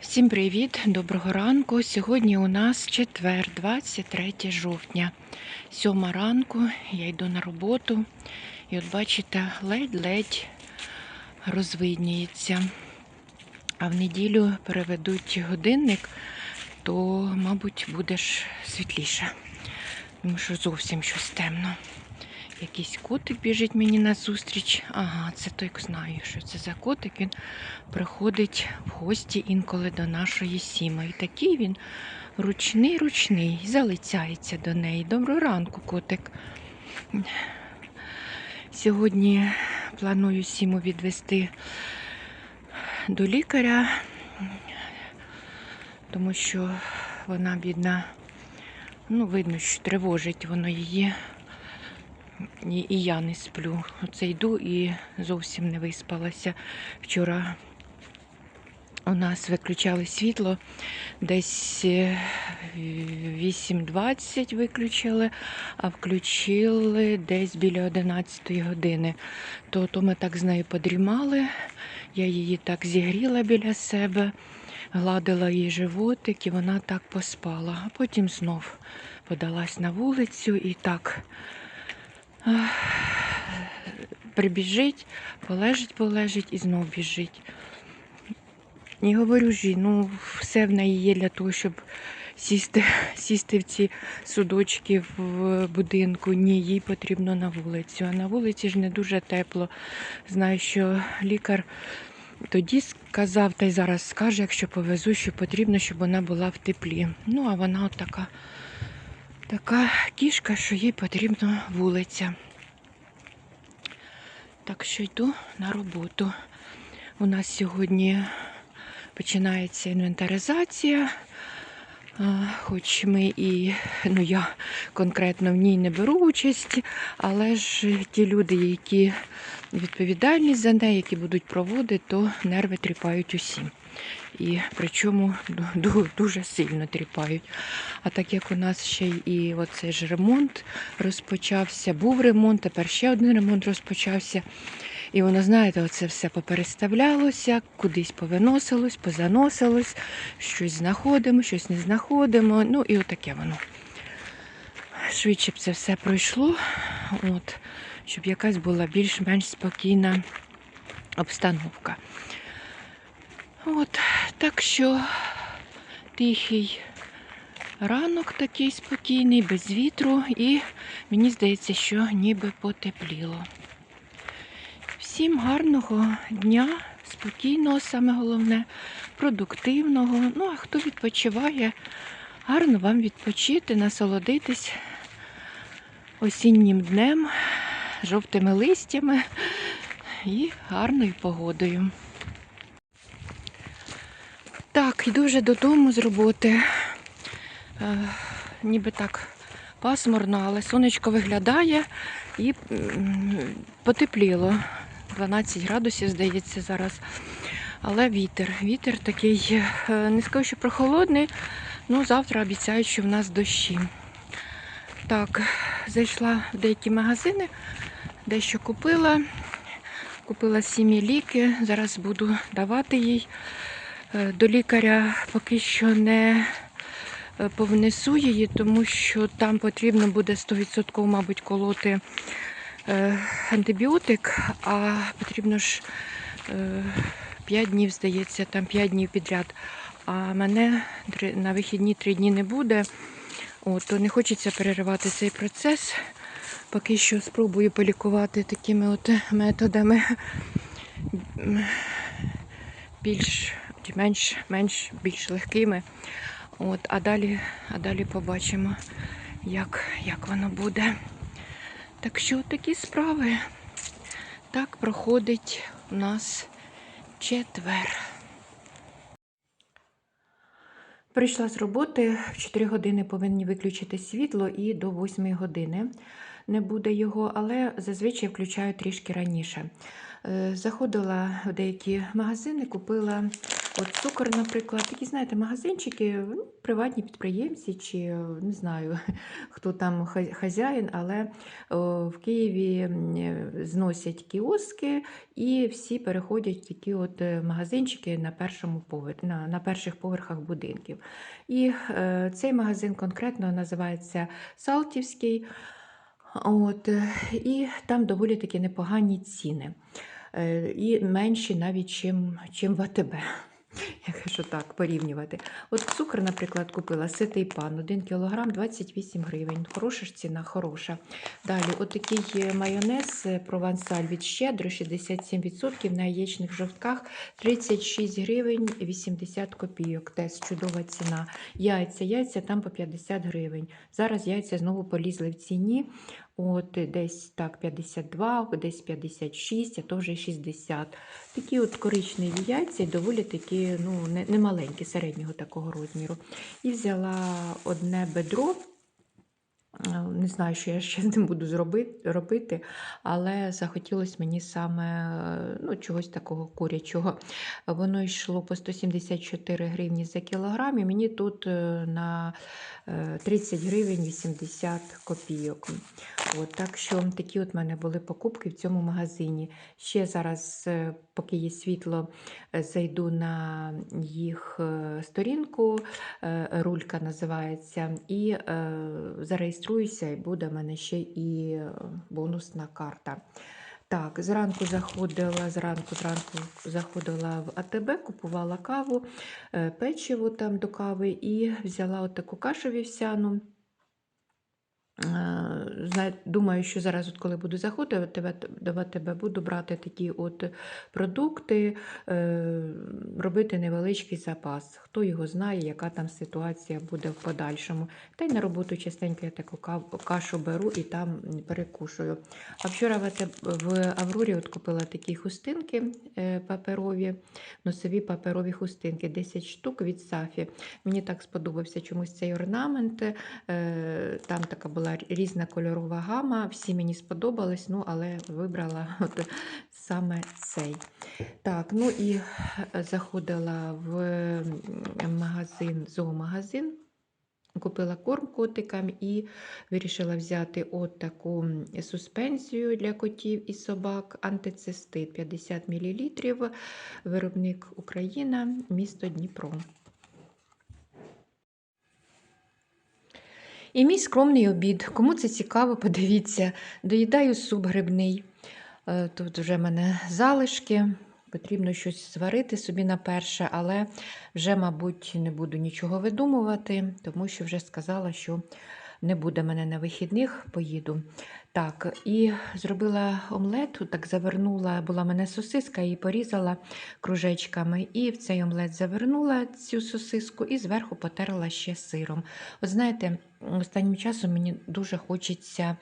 Всім привіт, доброго ранку. Сьогодні у нас четвер, 23 жовтня, сьома ранку. Я йду на роботу. І от бачите, ледь-ледь розвидніється. А в неділю переведуть годинник, то, мабуть, буде ж світліше. Тому що зовсім щось темно. Якийсь котик біжить мені назустріч. Ага, це той знаю, що це за котик. Він приходить в гості інколи до нашої сіми. І такий він ручний, ручний, залицяється до неї. Доброго ранку, котик. Сьогодні планую сіму відвести до лікаря, тому що вона, бідна, ну, видно, що тривожить воно її. І, і я не сплю. Оце йду і зовсім не виспалася. Вчора у нас виключали світло, десь е, 8.20 виключили, а включили десь біля 11 години. То, то ми так з нею подрімали, я її так зігріла біля себе, гладила їй животик, і вона так поспала. А потім знов подалась на вулицю і так прибіжить, полежить, полежить і знов біжить. І говорю ж, їй, ну все в неї є для того, щоб сісти, сісти в ці судочки в будинку. Ні, їй потрібно на вулицю. А на вулиці ж не дуже тепло. Знаю, що лікар тоді сказав, та й зараз скаже, якщо повезу, що потрібно, щоб вона була в теплі. Ну, а вона от така, така кішка, що їй потрібна вулиця. Так що йду на роботу. У нас сьогодні починається інвентаризація. Хоч ми і, ну я конкретно в ній не беру участь, але ж ті люди, які відповідальні за неї, які будуть проводити, то нерви тріпають усім. І причому ду- ду- дуже сильно тріпають. А так як у нас ще і оцей ж ремонт розпочався, був ремонт, тепер ще один ремонт розпочався. І воно, знаєте, оце все попереставлялося, кудись повиносилось, позаносилось, щось знаходимо, щось не знаходимо. Ну і отаке воно. Швидше б це все пройшло, от, щоб якась була більш-менш спокійна обстановка. От, так що тихий ранок такий спокійний, без вітру, і мені здається, що ніби потепліло. Всім гарного дня, спокійного, саме головне, продуктивного. Ну, а хто відпочиває, гарно вам відпочити, насолодитись осіннім днем, жовтими листями і гарною погодою. Так, йду вже додому з роботи. Е, ніби так пасмурно, але сонечко виглядає і потепліло. 12 градусів, здається, зараз. Але вітер. Вітер такий, е, не скажу, що прохолодний, ну завтра обіцяють, що в нас дощі. Так, зайшла в деякі магазини, дещо купила. Купила сім'ї ліки, зараз буду давати їй. Е, До лікаря поки що не е, повнесу її, тому що там потрібно буде 100% мабуть, колоти е, антибіотик, а потрібно ж 5 днів, здається, там 5 днів підряд. А мене на вихідні 3 дні не буде. От, то не хочеться переривати цей процес. Поки що спробую полікувати такими от методами більш чи менш, менш більш легкими. От, а далі, а далі побачимо, як, як воно буде. Так що такі справи. Так проходить у нас четвер. Прийшла з роботи, в 4 години повинні виключити світло і до 8 години не буде його, але зазвичай включаю трішки раніше. Е, Заходила в деякі магазини, купила От цукор, наприклад, такі, знаєте, магазинчики, ну, приватні підприємці, чи е, не знаю, хто там хазяїн, але о, в Києві е, зносять кіоски і всі переходять в такі от е, магазинчики на, першому повер... на, на перших поверхах будинків. І е, цей магазин конкретно називається Салтівський. От, і там доволі таки непогані ціни. І менші навіть, чим, чим в АТБ. Якщо так порівнювати. От цукор, наприклад, купила ситий пан, 1 кг 28 гривень. Хороша ж ціна, хороша. Далі, отакий майонез е, провансаль від щедро 67% на яєчних жовтках 36 гривень 80 копійок. Теж чудова ціна. Яйця, яйця там по 50 гривень. Зараз яйця знову полізли в ціні. От е, десь так 52, десь 56, а то вже 60. Такі от коричневі яйця, доволі такі, ну, не, не маленькі, середнього такого розміру. І взяла одне бедро. Е, Не знаю, що я ще з ним буду зробити, робити, але захотілося мені саме е, ну, чогось такого курячого. Воно йшло по 174 гривні за кілограм, і мені тут е, на е, 30 гривень 80 копійок. От, так що такі от мене були покупки в цьому магазині. Ще зараз, поки є світло, е, зайду на їх е, сторінку, е, рулька називається, і зареєструюся, і буде в мене ще і бонусна карта. Так, зранку заходила, зранку, зранку заходила в АТБ, купувала каву, печиво там до кави і взяла от таку кашу вівсяну. Е, Думаю, що зараз, от коли буду заходити до буду брати такі от продукти, е, робити невеличкий запас. Хто його знає, яка там ситуація буде в подальшому. Та й на роботу частенько я таку кашу беру і там перекушую. А вчора в Аврорі от купила такі хустинки е, паперові, носові паперові хустинки, 10 штук від Сафі. Мені так сподобався чомусь цей орнамент. Там така була різна кольорова гама, всі мені сподобались, ну, але вибрала от саме цей. Так, ну і е, заходила в магазин, зоомагазин. Купила корм котикам і вирішила взяти от таку суспензію для котів і собак, антицистит 50 мл, виробник Україна, місто Дніпро. І мій скромний обід. Кому це цікаво, подивіться. Доїдаю суп грибний. Е, Тут вже в мене залишки. Потрібно щось зварити собі на перше, але вже, мабуть, не буду нічого видумувати, тому що вже сказала, що не буде мене на вихідних, поїду. Так, і зробила омлет, так завернула, була в мене сосиска, і порізала кружечками. І в цей омлет завернула цю сосиску і зверху потерла ще сиром. От знаєте, останнім часом мені дуже хочеться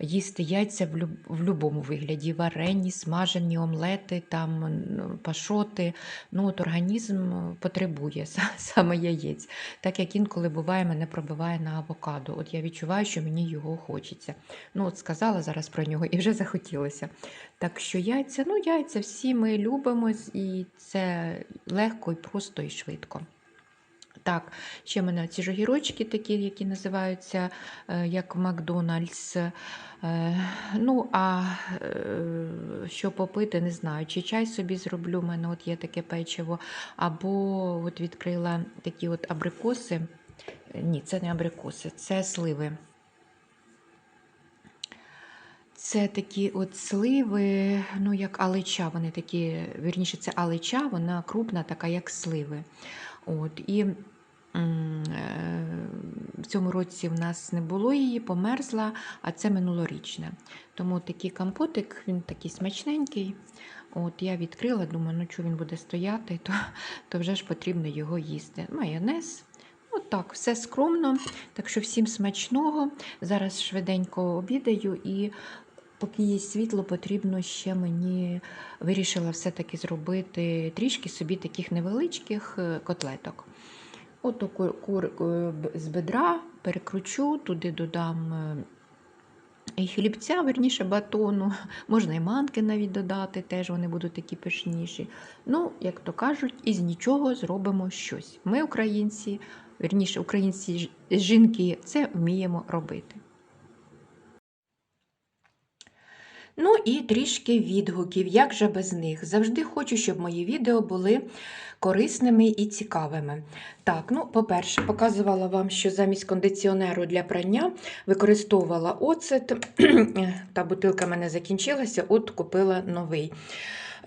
їсти яйця в, будь-якому вигляді: варені, смажені, омлети, там пашоти. Ну, от організм потребує саме яєць. Так як інколи буває, мене пробиває на авокадо. От я відчуваю, що мені його хочеться. Ну, от сказала зараз про нього і вже захотілося. Так що яйця, ну, яйця всі ми любимо, і це легко і просто і швидко. Так, ще в мене ці ж огірочки такі, які називаються е, як Макдональдс. Е, ну, а е, що попити, не знаю. Чи чай собі зроблю, в мене от є таке печиво, або от відкрила такі от абрикоси. Ні, це не абрикоси, це сливи. Це такі от сливи, ну як алича, вони такі, вірніше, це алича, вона крупна, така, як сливи. От, і в цьому році в нас не було її, померзла, а це минулорічне. Тому такий компотик, він такий смачненький. От я відкрила, думаю, ну що він буде стояти, то, то вже ж потрібно його їсти. Майонез. От так, все скромно. Так що всім смачного. Зараз швиденько обідаю і поки є світло, потрібно ще мені вирішила все-таки зробити трішки собі таких невеличких е, котлеток. Ото кур, е, з бедра перекручу, туди додам е, і хлібця, верніше батону, можна і манки навіть додати, теж вони будуть такі пишніші. Ну, як то кажуть, із нічого зробимо щось. Ми, українці, верніше, українці жінки, це вміємо робити. Ну і трішки відгуків, як же без них. Завжди хочу, щоб мої відео були корисними і цікавими. Так, ну, по-перше, показувала вам, що замість кондиціонеру для прання використовувала оцет. Та бутилка в мене закінчилася, от купила новий.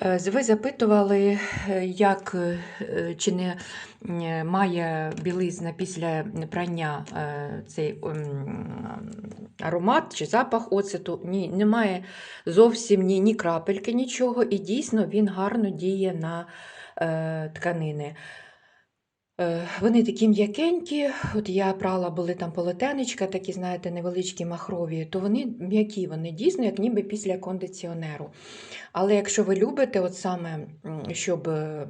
Е, Ви запитували, е, як е, чи не має білизна після прання цей ем, аромат чи запах оцету. Ні, немає зовсім ні, ні крапельки, нічого, і дійсно він гарно діє на е, тканини. Е, Вони такі м'якенькі, от я прала, були там полотенечка, такі, знаєте, невеличкі махрові, то вони м'які, вони дійсно, як ніби після кондиціонеру. Але якщо ви любите, от саме, щоб е,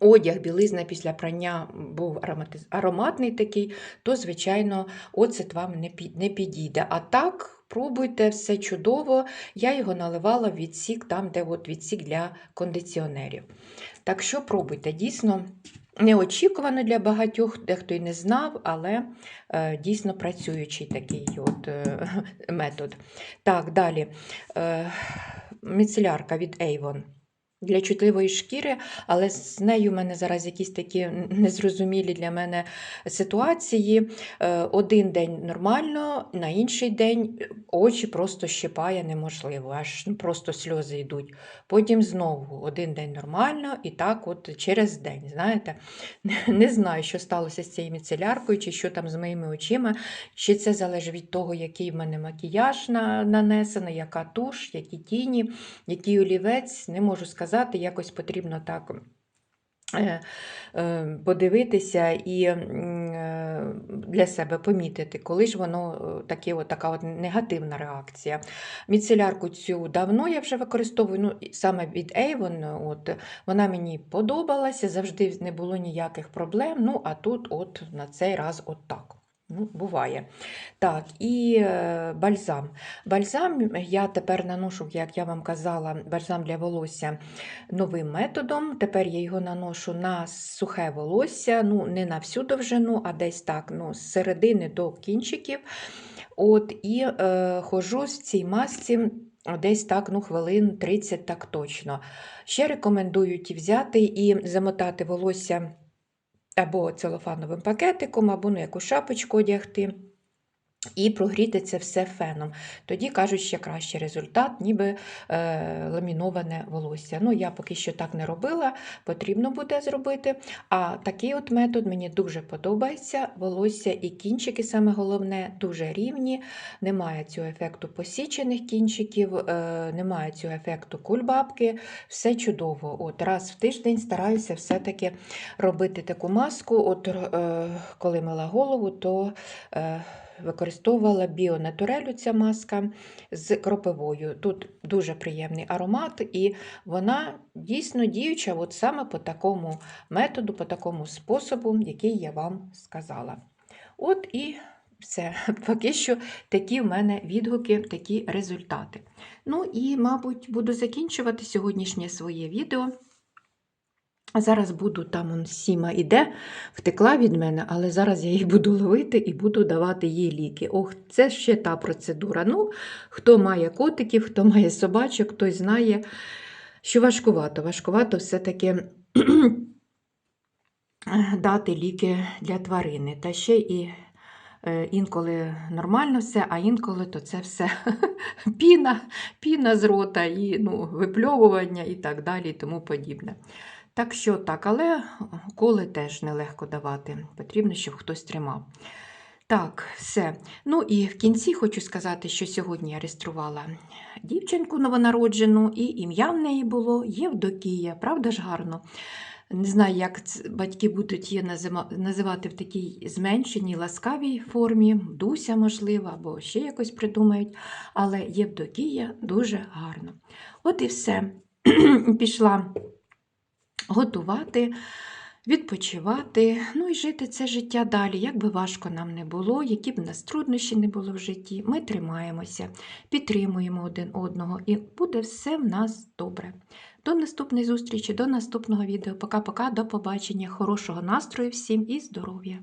одяг, білизна після прання був ароматний такий, то, звичайно, оцет вам не підійде. А так, пробуйте, все чудово. Я його наливала в відсік, там, де от відсік для кондиціонерів. Так що пробуйте, дійсно. Неочікувано для багатьох, дехто й не знав, але е, дійсно працюючий такий от, е, метод. Так, далі. Е, міцелярка від Avon. Для чутливої шкіри, але з нею в мене зараз якісь такі незрозумілі для мене ситуації. Е, Один день нормально, на інший день очі просто щипає неможливо, аж просто сльози йдуть. Потім знову один день нормально, і так от через день. Знаєте, не знаю, що сталося з цією міцеляркою, чи що там з моїми очима, чи це залежить від того, який в мене макіяж нанесений, яка туш, які тіні, який олівець, не можу сказати, якось потрібно так. е, е, Подивитися і е, для себе помітити, коли ж воно таке, от, така от негативна реакція. Міцелярку цю давно я вже використовую, ну, саме від Avon, от, вона мені подобалася, завжди не було ніяких проблем. Ну, а тут от на цей раз от так. Буває. Так, і е, бальзам. Бальзам я тепер наношу, як я вам казала, бальзам для волосся новим методом. Тепер я його наношу на сухе волосся, ну, не на всю довжину, а десь так, ну, з середини до кінчиків. От, і е, ходжу з цій масці десь так, ну, хвилин 30 так точно. Ще рекомендують взяти і замотати волосся або целофановим пакетиком, або ну, якусь шапочку одягти. І прогріти це все феном. Тоді кажуть, ще кращий результат, ніби е, ламіноване волосся. Ну, я поки що так не робила, потрібно буде зробити. А такий от метод мені дуже подобається. Волосся і кінчики, саме головне, дуже рівні, немає цього ефекту посічених кінчиків, е, немає цього ефекту кульбабки. Все чудово. От Раз в тиждень стараюся все-таки робити таку маску. От е, коли мила голову, то. Е, Використовувала біонатурелю ця маска з кропивою. Тут дуже приємний аромат, і вона дійсно діюча от саме по такому методу, по такому способу, який я вам сказала. От і все. Поки що такі в мене відгуки, такі результати. Ну і, мабуть, буду закінчувати сьогоднішнє своє відео. Зараз буду, там он Сіма іде, втекла від мене, але зараз я її буду ловити і буду давати їй ліки. Ох, це ще та процедура. Ну, хто має котиків, хто має собачок, той знає, що важкувато. Важкувато все-таки дати ліки для тварини. Та ще і е, інколи нормально все, а інколи то це все піна, піна з рота, і ну, випльовування і так далі, і тому подібне. Так що так, але коли теж нелегко давати. Потрібно, щоб хтось тримав. Так, все. Ну і в кінці хочу сказати, що сьогодні я реєструвала дівчинку новонароджену, і ім'я в неї було Євдокія. Правда ж гарно? Не знаю, як батьки будуть її називати в такій зменшеній, ласкавій формі, Дуся, можливо, або ще якось придумають. Але Євдокія дуже гарно. От і все. Пішла готувати. відпочивати, ну і жити це життя далі. Як би важко нам не було, які б в нас труднощі не було в житті, ми тримаємося, підтримуємо один одного, і буде все в нас добре. До наступної зустрічі, до наступного відео. Пока-пока, до побачення, хорошого настрою всім і здоров'я!